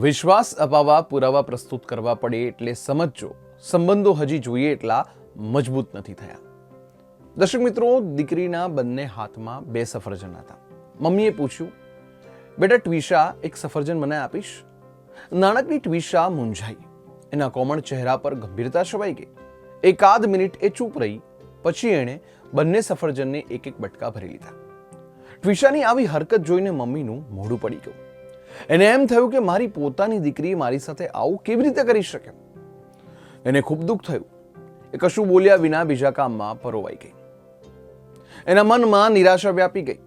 વિશ્વાસ અપાવવા, પુરાવા પ્રસ્તુત કરવા પડે એટલે સમજજો, સંબંધો હજી જોઈએ એટલા મજબૂત નથી થયા. દર્શક મિત્રો, દીકરીના બંને હાથમાં બે સફરજન હતા. મમ્મીએ પૂછ્યું, બેટા, ટ્વિશા એક સફરજન મને આપીશ? નાનકડી ટ્વિશા મૂંઝાઈ. એના કોમળ ચહેરા પર ગંભીરતા છવાઈ ગઈ. એકાદ મિનિટ એ ચૂપ રહી. પછી એણે બંને સફરજનને એક એક બટકા ભરી લીધા. ટ્વિશાની આવી હરકત જોઈને મમ્મીનું મોઢું પડી ગયું. એને એમ થયું કે મારી પોતાની દીકરી મારી સાથે આવું કેવી રીતે કરી શકે? એને ખૂબ દુઃખ થયું. એ કશું બોલ્યા વિના બીજા કામમાં પરોવાઈ ગઈ. એના મનમાં નિરાશા વ્યાપી ગઈ.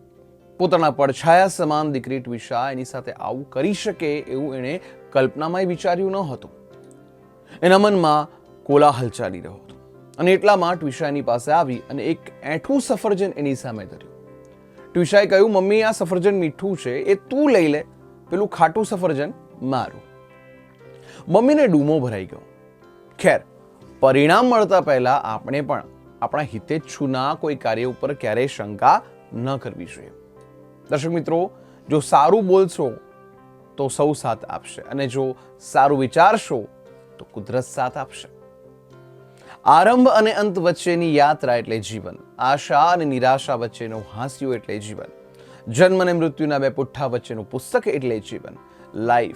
પોતાના પડછાયા સમાન દીકરી ટ્વિશા એની સાથે આવું કરી શકે એવું એણે કલ્પનામાંય વિચાર્યું ન હતું એના મનમાં કોલાહલ ચાલી રહ્યો હતો. અને એટલામાં ટ્વિશા એની પાસે આવી અને એક એઠું સફરજન એની સામે ધર્યું. ટ્વિશાએ કહ્યું, મમ્મી, આ સફરજન મીઠું છે, એ તું લઈ લે. પેલું ખાટું સફરજન મારું. મમ્મીને ડૂમો ભરાઈ ગયો. ખેર, પરિણામ મળતા પહેલાં આપણે પણ આપણા હિતેચ્છુના કોઈ કાર્ય ઉપર ક્યારેય શંકા ન કરવી જોઈએ. દર્શક મિત્રો, જો સારું બોલશો તો સૌ સાથ આપશે અને જો સારું વિચારશો તો કુદરત સાથ આપશે. આરંભ અને અંત વચ્ચેની યાત્રા એટલે જીવન. આશા અને નિરાશા વચ્ચેનું હાંસ્યો એટલે જીવન. જન્મ અને મૃત્યુના બે પુઠ્ઠા વચ્ચેનું પુસ્તક એટલે જીવન. લાઈફ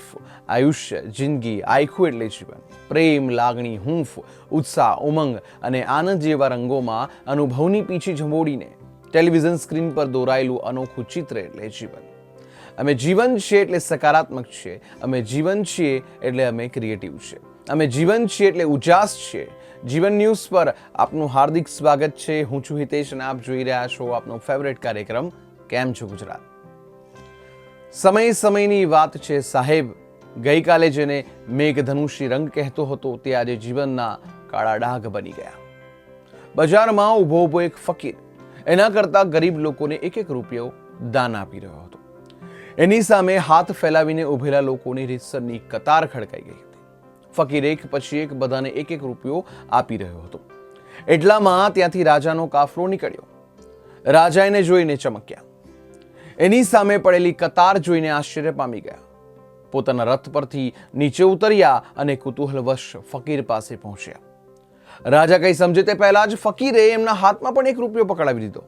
આયુષ્ય, જિંદગી આયખું એટલે જીવન. પ્રેમ, લાગણી, હૂંફ, ઉત્સાહ, ઉમંગ અને આનંદ જેવા રંગોમાં અનુભવની પીછી જમોડીને ટેલિવિઝન સ્ક્રીન પર દોરાયેલું અનોખું ચિત્ર એટલે જીવન. અમે જીવન છીએ એટલે સકારાત્મક છીએ. અમે જીવન છીએ એટલે અમે ક્રિએટિવ છીએ. અમે જીવન છીએ એટલે ઉજાસ છીએ. જીવન ન્યૂઝ પર આપનું હાર્દિક સ્વાગત છે. હું છું હિતેશ અને આપ જોઈ રહ્યા છો આપનો ફેવરેટ કાર્યક્રમ કેમ છો ગુજરાત? સમય સમયની વાત છે સાહેબ. ગઈકાલે જેને મેઘધનુષી રંગ કહેતો હતો તે આજે જીવનના કાળા ડાઘ બની ગયા. બજારમાં ઊભો ઊભો એક ફકીર, એના કરતા ગરીબ લોકોને એક એક રૂપિયો દાન આપી રહ્યો હતો. એની સામે હાથ ફેલાવીને ઊભેલા લોકોની રીતસરની કતાર ખડકાઈ ગઈ હતી. ફકીર એક પછી એક બધાને એક એક રૂપિયો આપી રહ્યો હતો. એટલામાં ત્યાંથી રાજાનો કાફલો નીકળ્યો. રાજા એને જોઈને ચમક્યા. એની સામે પડેલી કતાર જોઈને આશ્ચર્ય પામી ગયા. પોતાના રથ પરથી નીચે ઉતર્યા અને કુતૂહલવશ ફકીર પાસે પહોંચ્યા. રાજા કંઈ સમજે તે પહેલાં જ ફકીરે એમના હાથમાં પણ એક રૂપિયો પકડાવી દીધો.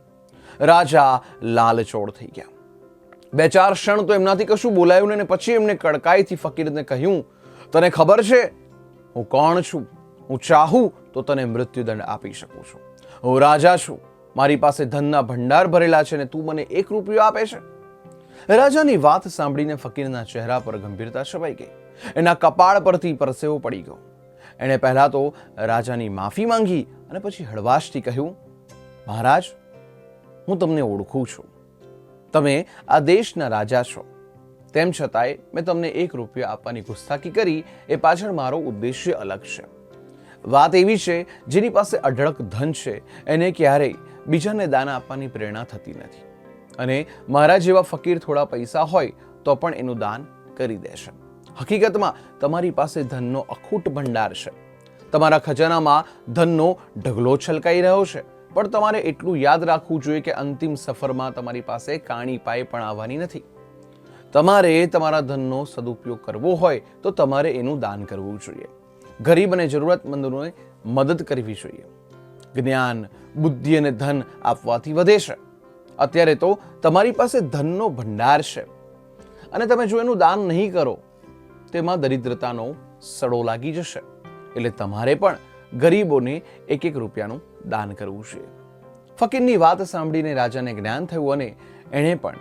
રાજા લાલચોળ થઈ ગયા. બે ચાર ક્ષણ તો એમનાથી કશું બોલાયું ને પછી એમને કડકાઈથી ફકીરને કહ્યું, તને ખબર છે? હું કોણ છું? હું ચાહું તો તને મૃત્યુદંડ આપી શકું છું. હું રાજા છું. મારી પાસે ધનના ભંડાર ભરેલા છે ને તું મને એક રૂપિયો આપે છે? રાજાની વાત સાંભળીને ફકીરના ચહેરા પર ગંભીરતા છવાઈ ગઈ. એના કપાળ પરથી પરસેવો પડી ગયો. એણે પહેલાં તો રાજાની માફી માંગી અને પછી હળવાશથી કહ્યું, મહારાજ, હું તમને ઓળખું છું. તમે આ દેશના રાજા છો. તેમ છતાંય મેં તમને એક રૂપિયો આપવાની ગુસ્તાખી કરી. એ પાછળ મારો ઉદ્દેશ્ય અલગ છે. વાત એવી છે જેની પાસે અઢળક ધન છે. એને ક્યારેય બીજાને દાન આપવાની પ્રેરણા થતી નથી. અને મારા જેવા ફકીર થોડા પૈસા હોય તો પણ એનું દાન કરી દેશે હકીકતમાં તમારી પાસે ધનનો અખૂટ ભંડાર છે. તમારા ખજાનામાં ધનનો ઢગલો છલકાઈ રહ્યો છે. પણ તમારે એટલું યાદ રાખવું જોઈએ કે અંતિમ સફરમાં તમારી પાસે કાણી પાય પણ આવવાની નથી. તમારે તમારા ધનનો સદુપયોગ કરવો હોય તો તમારે એનું દાન કરવું જોઈએ. ગરીબ અને જરૂરતમંદોને મદદ કરવી જોઈએ. જ્ઞાન બુદ્ધિ અને ધન આપવાથી વધે છે. અત્યારે તો તમારી પાસે ધનનો ભંડાર છે. અને તમે જો એનું દાન નહીં કરો, તેમાં દરિદ્રતાનો સડો લાગી જશે. એટલે તમારે પણ ગરીબોને એક એક રૂપિયાનું દાન કરવું છે. ફકીરની વાત સાંભળીને રાજાને જ્ઞાન થયું અને એણે પણ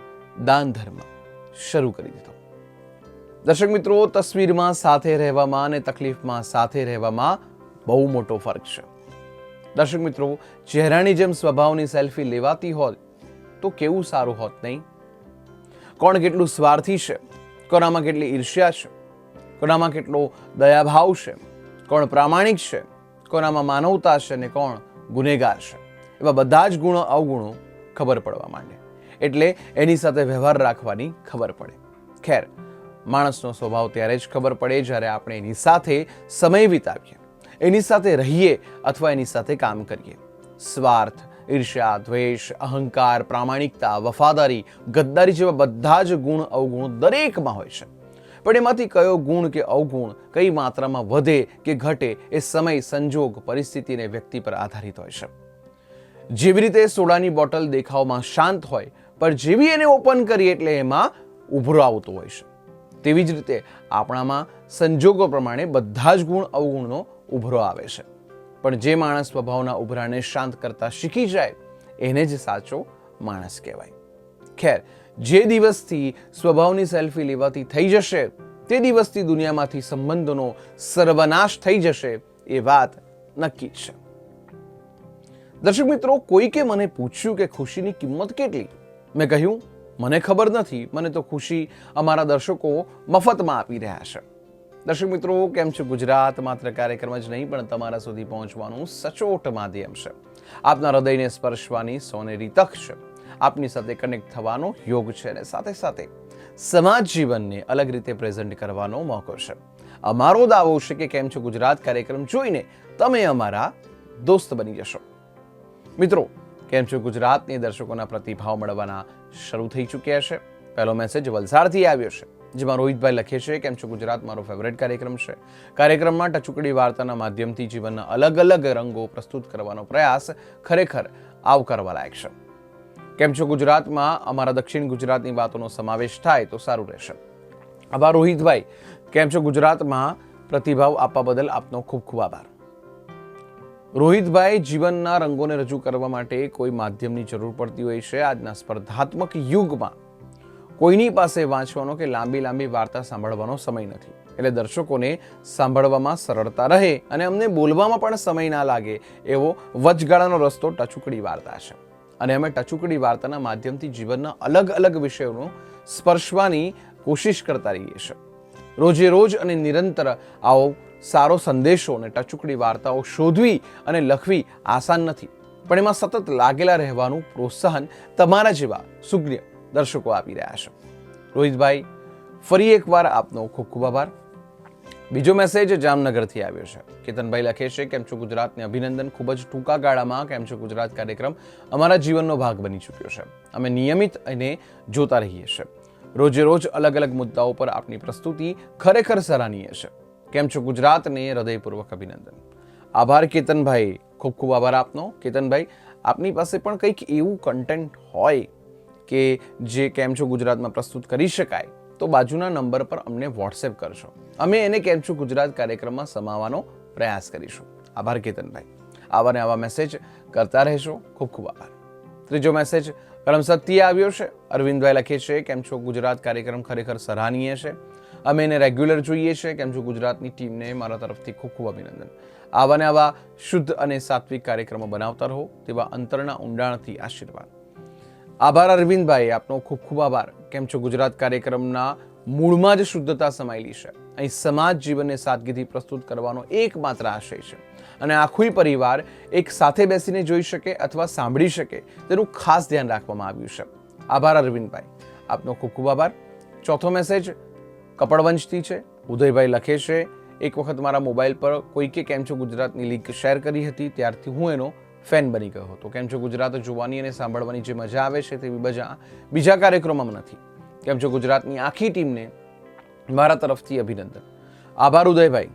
દાન ધર્મ શરૂ કરી દીધો. દર્શક મિત્રો, તસવીરમાં સાથે રહેવામાં અને તકલીફમાં સાથે રહેવામાં બહુ મોટો ફરક છે. દર્શક મિત્રો, ચહેરાની જેમ સ્વભાવની સેલ્ફી લેવાતી હોત તો કેવું સારું હોત નહીં? કોણ કેટલું સ્વાર્થી છે? કોનામાં કેટલી ઈર્ષ્યા છે? કોનામાં કેટલો દયાભાવ છે? કોણ પ્રામાણિક છે? કોનામાં માનવતા છે ને કોણ ગુનેગાર છે? એવા બધા જ ગુણો અવગુણો ખબર પડવા માંડે. એટલે એની સાથે વ્યવહાર રાખવાની ખબર પડે. ખેર, માણસનો સ્વભાવ ત્યારે જ ખબર પડે જ્યારે આપણે એની સાથે સમય વિતાવીએ. એની સાથે રહીએ અથવા એની સાથે કામ કરીએ. સ્વાર્થ, ઈર્ષ્યા, દ્વેષ, અહંકાર, પ્રામાણિકતા, વફાદારી, ગદ્દારી જેવા બધા જ ગુણ અવગુણો દરેકમાં હોય છે. પણ એમાંથી કયો ગુણ કે અવગુણ કઈ માત્રામાં વધે કે ઘટે એ સમય, સંજોગ પરિસ્થિતિને વ્યક્તિ પર આધારિત હોય છે. જેવી રીતે સોડાની બોટલ દેખાવમાં શાંત હોય, પણ જેવી એને ઓપન કરીએ એટલે એમાં ઉભરો આવતો હોય છે. તેવી જ રીતે આપણામાં સંજોગો પ્રમાણે બધા જ ગુણ અવગુણનો ઉભરો આવે છે. પણ જે માણસ સ્વભાવના ઉભરાને શાંત કરતા શીખી જાય, એને જ સાચો માણસ કહેવાય. ખેર, જે દિવસથી સ્વભાવની સેલ્ફી લેવાથી થઈ જશે, તે દિવસથી દુનિયામાંથી સંબંધોનો સર્વનાશ થઈ જશે, એ વાત નક્કી છે. દર્શક મિત્રો, કોઈકે મને પૂછ્યું કે ખુશીની કિંમત કેટલી? મેં કહ્યું, મને ખબર નથી. મને તો ખુશી અમારા દર્શકો મફતમાં આપી રહ્યા છે. દર્શક મિત્રો, કેમ છે? ગુજરાત માત્ર કાર્યક્રમ જ નહીં, પણ તમારા સુધી પહોંચવાનું સચોટ માધ્યમ છે. આપના હૃદયને સ્પર્શવાની સોનેરી તક છે. આપની સાથે કનેક્ટ થવાનો યોગ છે અને સાથે સાથે સમાજ જીવનને અલગ રીતે પ્રેઝન્ટ કરવાનો મોકો છે. અમારો દાવો છે કે કેમ છો ગુજરાત કાર્યક્રમ જોઈને તમે અમારા દોસ્ત બની જશો. મિત્રો, કેમ છો ગુજરાતની દર્શકોના પ્રતિભાવ મળવાના શરૂ થઈ ચૂક્યા છે? પહેલો મેસેજ વલસાડથી આવ્યો છે. જેમાં રોહિતભાઈ લખે છે, કેમ છો ગુજરાત? મારો ફેવરેટ કાર્યક્રમ છે. કાર્યક્રમમાં ટચુકડી વાર્તાના માધ્યમથી જીવનના અલગ અલગ રંગો પ્રસ્તુત કરવાનો પ્રયાસ ખરેખર આવકારવા લાયક છે. કેમ છો ગુજરાતમાં? અમારા દક્ષિણ ગુજરાતની વાતોનો સમાવેશ થાય તો સારું રહેશે. આભાર રોહિતભાઈ. કેમ છો ગુજરાતમાં? પ્રતિભાવ આપવા બદલ આપનો ખૂબ ખૂબ આભાર. રોહિતભાઈ, જીવનના રંગોને રજૂ કરવા માટે કોઈ માધ્યમની જરૂર પડતી હોય છે? આજના સ્પર્ધાત્મક યુગમાં કોઈની પાસે વાંચવાનો કે લાંબી લાંબી વાર્તા સાંભળવાનો સમય નથી. એટલે દર્શકોને સાંભળવામાં સરળતા રહે અને અમને બોલવામાં પણ સમય ના લાગે એવો વચગાળાનો રસ્તો ટચુકડી વાર્તા છે. અને અમે ટચુકડી વાર્તાના માધ્યમથી જીવનના અલગ અલગ વિષયોનો સ્પર્શવાની કોશિશ કરતા રહીએ છીએ. રોજે રોજ અને નિરંતર આવો સારો સંદેશો અને ટચુકડી વાર્તાઓ શોધવી અને લખવી આસાન નથી. પણ એમાં સતત લાગેલા રહેવાનું પ્રોત્સાહન તમારા જેવા સુજ્ઞ દર્શકો આપી રહ્યા છે. રોહિતભાઈ, ફરી એકવાર આપનો ખૂબ ખૂબ આભાર. બીજો મેસેજ જામનગરથી આવ્યો છે. કેતનભાઈ લખે છે, કેમ છો ગુજરાતને અભિનંદન? ખૂબ જ ટૂંકા ગાળામાં કેમ છો ગુજરાત કાર્યક્રમ અમારા જીવનનો ભાગ બની ચૂક્યો છે. અમે નિયમિત અને જોતા રહીએ છીએ. રોજે રોજ અલગ અલગ મુદ્દાઓ પર આપની પ્રસ્તુતિ ખરેખર સરાહનીય છે. કેમ છો ગુજરાતને હૃદયપૂર્વક અભિનંદન. આભાર કેતનભાઈ. ખૂબ ખૂબ આભાર આપનો. કેતનભાઈ, આપની પાસે પણ કંઈક એવું કન્ટેન્ટ હોય કે જે કેમ છો ગુજરાતમાં પ્રસ્તુત કરી શકાય, તો બાજુના નંબર પર અમને વોટ્સએપ કરશો અમે એને કેમ છો ગુજરાત કાર્યક્રમમાં સમાવવાનો પ્રયાસ કરીશું. આભાર કેતનભાઈ. આવા ને આવા મેસેજ કરતા રહેશો. ખૂબ ખૂબ આભાર. ત્રીજો મેસેજ પરમ સત્ય આવ્યો છે. અરવિંદભાઈ લખે છે, કેમ છો ગુજરાત કાર્યક્રમ ખરેખર સરાહનીય છે? અમે એને રેગ્યુલર જોઈએ છે. કેમ છો ગુજરાતની ટીમને મારા તરફથી ખૂબ ખૂબ અભિનંદન. આવા ને આવા શુદ્ધ અને સાત્વિક કાર્યક્રમો બનાવતા રહો, તેવા અંતરના ઊંડાણથી આશીર્વાદ. આભાર અરવિંદભાઈ, આપનો ખૂબ ખૂબ આભાર. કેમ છો? ગુજરાત કાર્યક્રમના મૂળમાં જ શુદ્ધતા સમાયેલી છે. અહીં સમાજ જીવનને સાદગીથી પ્રસ્તુત કરવાનો એકમાત્ર આશય છે. અને આખું પરિવાર એક સાથે બેસીને જોઈ શકે અથવા સાંભળી શકે તેનું ખાસ ધ્યાન રાખવામાં આવ્યું છે. આભાર અરવિંદભાઈ. આપનો ખૂબ ખૂબ આભાર. ચોથો મેસેજ કપડવંશથી છે. ઉદયભાઈ લખે છે, એક વખત મારા મોબાઈલ પર કોઈકે કેમ છો ગુજરાતની લિંક શેર કરી હતી? ત્યારથી હું એનો ફેન બની ગયો હતો. કેમ છો ગુજરાત જોવાની અને સાંભળવાની જે મજા આવે છે તેવી મજા બીજા કાર્યક્રમોમાં નથી. કેમ છો ગુજરાતની આખી ટીમને મારા તરફથી અભિનંદન. આભાર ઉદયભાઈ.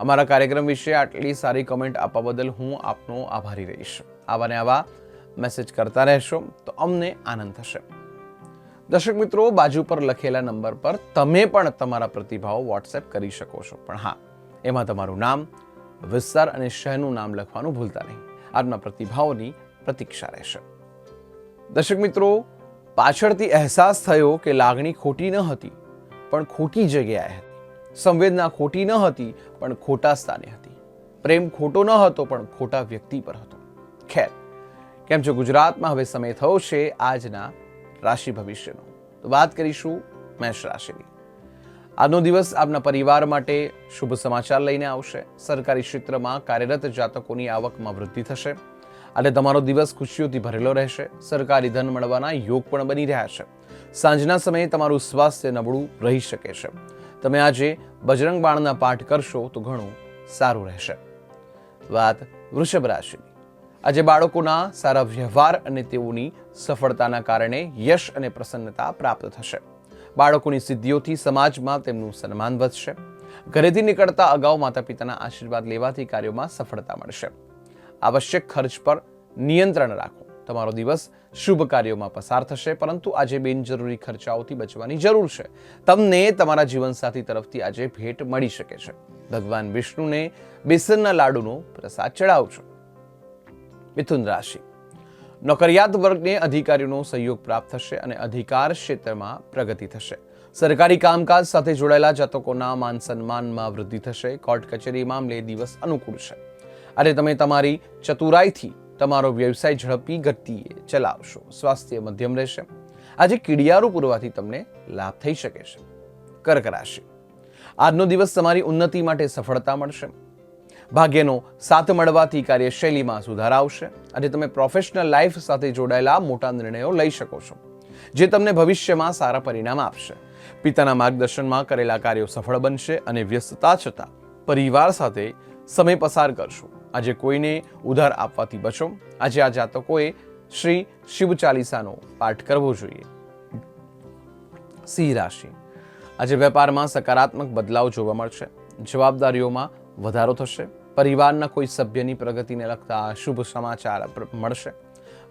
અમારા કાર્યક્રમ વિશે આટલી સારી કમેન્ટ આપવા બદલ હું આપનો આભારી રહીશ. આવા ને આવા મેસેજ કરતા રહેશો તો અમને આનંદ થશે. દર્શક મિત્રો, બાજુ પર લખેલા નંબર પર તમે પણ તમારા પ્રતિભાવો વોટ્સએપ કરી શકો છો. પણ હા, એમાં તમારું નામ, વિસ્તાર અને શહેરનું નામ લખવાનું ભૂલતા નહીં. આજના પ્રતિભાવોની પ્રતીક્ષા રહેશે. દર્શક મિત્રો, પાછળથી અહેસાસ થયો કે લાગણી ખોટી ન હતી, પણ ખોટી જગ્યાએ હતી. સંવેદના ખોટી ન હતી, પણ ખોટા સ્થાને હતી. પ્રેમ ખોટો ન હતો, પણ ખોટા વ્યક્તિ પર હતો. ખેર, કેમ છો ગુજરાતમાં? હવે સમય થયો છે આજના રાશિ ભવિષ્યનો. તો વાત કરીશું મેષ રાશિની. આજનો દિવસ આપના પરિવાર માટે શુભ સમાચાર લઈને આવશે. સરકારી ક્ષેત્રમાં કાર્યરત જાતકોની આવકમાં વૃદ્ધિ થશે. અને તમારો દિવસ ખુશીઓથી ભરેલો રહેશે. સરકારી ધન મળવાના યોગ પણ બની રહ્યા છે. સાંજના સમયે તમારું સ્વાસ્થ્ય નબળું રહી શકે છે. તમે આજે બજરંગ બાણના પાઠ કરશો તો ઘણું સારું રહેશે. વાત વૃષભ રાશિની. આજે બાળકોના સારા વ્યવહાર અને તેઓની સફળતાના કારણે યશ અને પ્રસન્નતા પ્રાપ્ત થશે. બાળકોની સિદ્ધિઓથી સમાજમાં તેમનું સન્માન વધશે. ઘરેથી નીકળતા અગાઉ માતા પિતાના આશીર્વાદ લેવાથી કાર્યોમાં સફળતા મળશે. આવશ્યક ખર્ચ પર નિયંત્રણ રાખો. તમારો દિવસ શુભ કાર્યોમાં પસાર થશે, પરંતુ આજે બિનજરૂરી ખર્ચાઓથી બચવાની જરૂર છે. તમને તમારા જીવનસાથી તરફથી આજે ભેટ મળી શકે છે. ભગવાન વિષ્ણુને બેસનના લાડુનો પ્રસાદ ચડાવજો. મિથુન રાશિ. નોકરિયાત વર્ગને અધિકારીઓનો સહયોગ પ્રાપ્ત થશે અને અધિકાર ક્ષેત્રમાં પ્રગતિ થશે. સરકારી કામકાજ સાથે જોડાયેલા જાતકોના માન સન્માનમાં વૃદ્ધિ થશે. કોર્ટ કચેરી મામલે દિવસ અનુકૂળ છે. અને તમે તમારી ચતુરાઈથી તમારો વ્યવસાય ઝડપી ગતિએ ચલાવશો. સ્વાસ્થ્ય મધ્યમ રહેશે. આજે કીડિયારો પૂરવાથી તમને લાભ થઈ શકે છે. કર્ક રાશિ આજનો દિવસ તમારી ઉન્નતિ માટે સફળતા મળશે. ભાગ્યનો સાથ મળવાથી કાર્યશૈલીમાં સુધાર આવશે અને તમે પ્રોફેશનલ લાઈફ સાથે જોડાયેલા મોટા નિર્ણયો લઈ શકો છો, જે તમને ભવિષ્યમાં સારા પરિણામ આપશે. પિતાના માર્ગદર્શનમાં કરેલા કાર્યો સફળ બનશે અને વ્યસ્તતા છતાં પરિવાર સાથે સમય પસાર કરશો. આજે કોઈને ઉધાર આપવાથી બચો. આજે આ જાતકોએ શ્રી શિવ ચાલીસાનો પાઠ કરવો જોઈએ. સિંહ રાશિ. આજે વેપારમાં સકારાત્મક બદલાવ જોવા મળશે. જવાબદારીઓમાં વધારો થશે. પરિવારના કોઈ સભ્યની પ્રગતિને લગતા શુભ સમાચાર મળશે.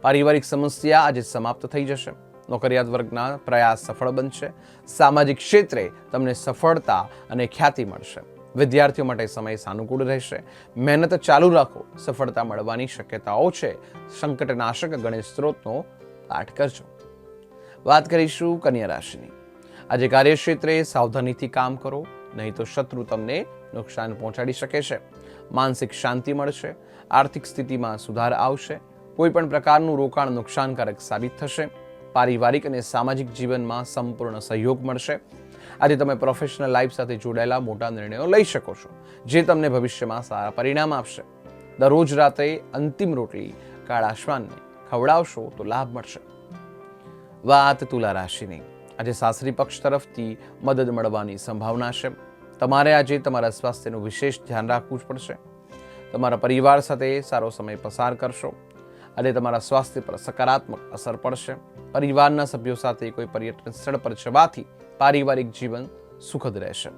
પારિવારિક સમસ્યા આજે સમાપ્ત થઈ જશે. નોકરિયાત વર્ગના પ્રયાસ સફળ બનશે. સામાજિક ક્ષેત્રે તમને સફળતા અને ખ્યાતિ મળશે. વિદ્યાર્થીઓ માટે સમય સાનુકૂળ રહેશે. મહેનત ચાલુ રાખો. સફળતા મળવાની શક્યતાઓ છે. સંકટનાશક ગણેશ સ્ત્રોતનો પાઠ કરજો. વાત કરીશું કન્યા રાશિની. આજે કાર્યક્ષેત્રે સાવધાનીથી કામ કરો. નહીં તો શત્રુ તમને નુકસાન પહોંચાડી શકે છે. માનસિક શાંતિ મળશે, આર્થિક સ્થિતિમાં સુધાર આવશે કોઈ પણ પ્રકારનું રોકાણ નુકસાનકારક સાબિત થશે, પારિવારિક અને સામાજિક જીવનમાં સંપૂર્ણ સહયોગ મળશે. આજે તમે પ્રોફેશનલ લાઈફ સાથે જોડાયેલા મોટા નિર્ણયો લઈ શકો છો, જે તમને ભવિષ્યમાં સારા પરિણામ આપશે. દરરોજ રાત્રે અંતિમ રોટલી કાળા શ્વાનને ખવડાવશો તો લાભ મળશે. વાત તુલા રાશિની. આજે સાસરી પક્ષ તરફથી મદદ મળવાની સંભાવના છે. તમારે આજે તમારા સ્વાસ્થ્યનું વિશેષ ધ્યાન રાખવું જ પડશે. તમારા પરિવાર સાથે સારો સમય પસાર કરશો. અને તમારા સ્વાસ્થ્ય પર સકારાત્મક અસર પડશે. પરિવારના સભ્યો સાથે કોઈ પર્યટન સ્થળ પર જવાથી પારિવારિક જીવન સુખદ રહેશે.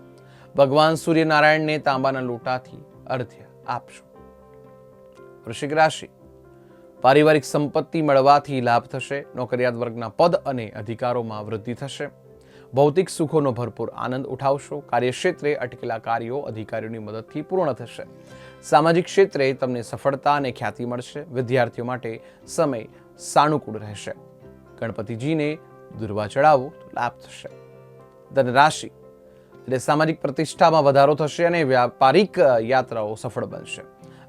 ભગવાન સૂર્યનારાયણને તાંબાના લોટાથી અર્ધ્ય આપશો. વૃશ્ચિક રાશિ. પારિવારિક સંપત્તિ મળવાથી લાભ થશે. નોકરિયાત વર્ગના પદ અને અધિકારોમાં વૃદ્ધિ થશે. ભૌતિક સુખોનો ભરપૂર આનંદ ઉઠાવશો. કાર્યક્ષેત્રે અટકેલા કાર્યો અધિકારીઓની મદદથી પૂર્ણ થશે. સામાજિક ક્ષેત્રે તમને સફળતા અને ખ્યાતિ મળશે. વિદ્યાર્થીઓ માટે સમય સાનુકૂળ રહેશે. ગણપતિજીને દુર્વા ચડાવો લાભ થશે. ધન રાશિ એટલે સામાજિક પ્રતિષ્ઠામાં વધારો થશે અને વ્યાપારિક યાત્રાઓ સફળ બનશે.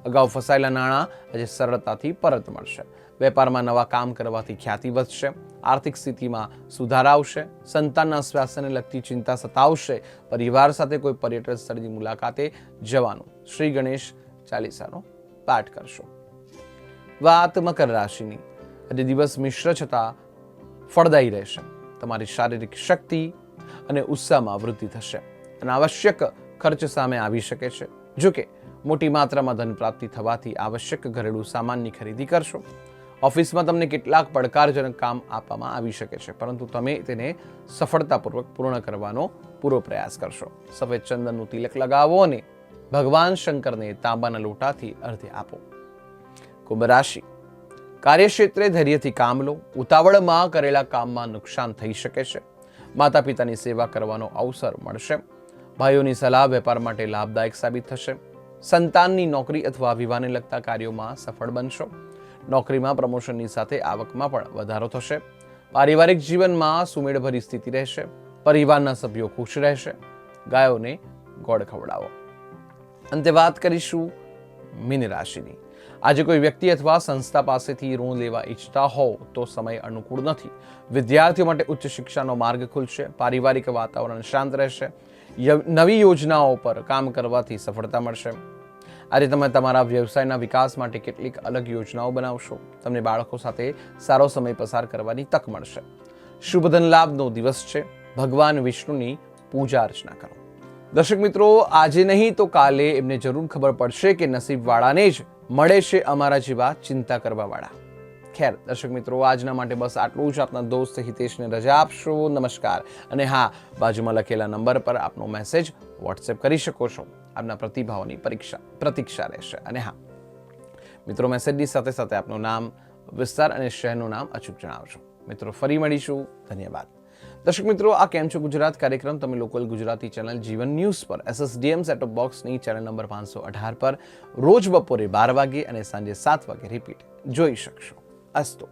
અગાઉ ફસાયેલા નાણાં આજે સરળતાથી પરત મળશે. વેપારમાં નવા કામ કરવાથી ખ્યાતિ વધશે, આર્થિક સ્થિતિમાં સુધાર આવશે, સંતાનના સ્વાસ્થ્યને લગતી ચિંતા સતાવશે, પરિવાર સાથે કોઈ પર્યટન સ્થળની મુલાકાતે જવાનું. શ્રી ગણેશ ચાલીસાનો પાઠ કરશો. વાત મકર રાશિની. આજે દિવસ મિશ્ર છતાં ફળદાયી રહેશે. તમારી શારીરિક શક્તિ અને ઉત્સાહમાં વૃદ્ધિ થશે. અને આવશ્યક ખર્ચ સામે આવી શકે છે. જોકે, મોટી માત્રામાં ધન પ્રાપ્તિ થવાથી આવશ્યક ઘરેલું સામાનની ખરીદી કરશો. ઓફિસમાં તમને કેટલાક પડકારજનક કામ આપવામાં આવી શકે છે, પરંતુ તમે તેને સફળતાપૂર્વક પૂર્ણ કરવાનો પૂરો પ્રયાસ કરશો. સફેદ ચંદનનું તિલક લગાવો અને ભગવાન શંકરને તાંબાના લોટાથી અર્ધે આપો. કુંભ રાશિ. કાર્યક્ષેત્રે ધૈર્યથી કામ લો. ઉતાવળમાં કરેલા કામમાં નુકસાન થઈ શકે છે. માતા પિતાની સેવા કરવાનો અવસર મળશે. ભાઈઓની સલાહ વેપાર માટે લાભદાયક સાબિત થશે. સંતાનની નોકરી અથવા વિવાહને લગતા કાર્યોમાં સફળ બનશો. નોકરીમાં, પ્રમોશનની સાથે આવકમાં પણ વધારો થશે. પારિવારિક જીવનમાં સુમેળભરી સ્થિતિ રહેશે. પરિવારના સભ્યો ખુશ રહેશે. ગાયોને ગોળ ખવડાવો. અંતે વાત કરીશું મીન રાશિની. આજે કોઈ વ્યક્તિ અથવા સંસ્થા પાસેથી ઋણ લેવા ઈચ્છતા હોવ તો સમય અનુકૂળ નથી. વિદ્યાર્થીઓ માટે ઉચ્ચ શિક્ષાનો માર્ગ ખુલશે. પારિવારિક વાતાવરણ શાંત રહેશે. નવી યોજનાઓ પર કામ કરવાથી સફળતા મળશે. આજે તમે તમારા વ્યવસાયના વિકાસ માટે કેટલીક અલગ યોજનાઓ બનાવશો. તમને બાળકો સાથે સારો સમય પસાર કરવાની તક મળશે. શુભ ધનલાભનો દિવસ છે. ભગવાન વિષ્ણુની પૂજા અર્ચના કરો. દર્શક મિત્રો, આજે નહીં તો કાલે એમને જરૂર ખબર પડશે કે નસીબવાળાને જ મળે છે અમારા જેવા ચિંતા કરવાવાળા. ખેર, દર્શક મિત્રો, આજના માટે બસ આટલું જ. આપના દોસ્ત હિતેશને રજા આપશો. નમસ્કાર. અને હા, બાજુમાં લખેલા નંબર પર આપનો મેસેજ વોટ્સએપ કરી શકો છો. આપના પ્રતિભાવોની પરીક્ષા, પ્રતીક્ષા રહેશે. અને હા, મિત્રો મેસેજની સાથે સાથે આપનું નામ, વિસ્તાર અને શહેરનું નામ અચૂક જણાવજો મિત્રો, ફરી મળીશું. ધન્યવાદ. દર્શક મિત્રો, આ કેમ છો ગુજરાત કાર્યક્રમ? તમે local Gujarati channel Jeevan news પર, એસએસડીએમ સેટઅપ બોક્સની ચેનલ નંબર પાંચસો અઢાર પર રોજ બપોરે બાર વાગે અને સાંજે સાત વાગે રિપીટ જોઈ શકશો. અસ્તો.